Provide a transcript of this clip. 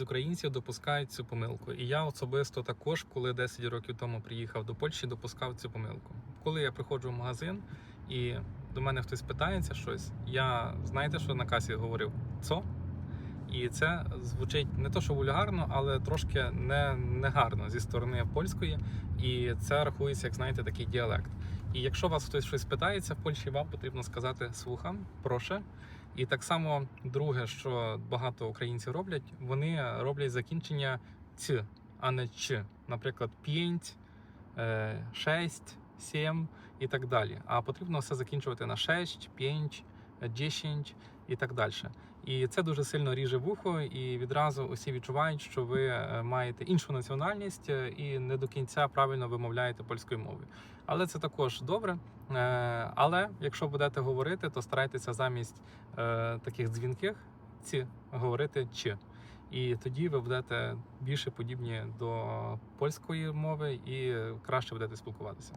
Українців допускають цю помилку. І я особисто також, коли 10 років тому приїхав до Польщі, допускав цю помилку. Коли я приходжу в магазин і до мене хтось питається щось, я знаєте, що на касі говорив «цо?» І це звучить не то, що вульгарно, але трошки не, негарно зі сторони польської, і це рахується, як знаєте, такий діалект. І якщо вас хтось щось питається в Польщі, вам потрібно сказати слухам, проше. І так само друге, що багато українців роблять, вони роблять закінчення ц, а не ч. Наприклад, 5, 6, 7 і так далі. А потрібно все закінчувати на 6, 5, 10 і так далі. І це дуже сильно ріже вухо, і відразу усі відчувають, що ви е, маєте іншу національність е, і не до кінця правильно вимовляєте польською мовою. Але це також добре. Е, Але якщо будете говорити, то старайтеся замість таких дзвінких ці говорити чи. І тоді ви будете більше подібні до польської мови і краще будете спілкуватися.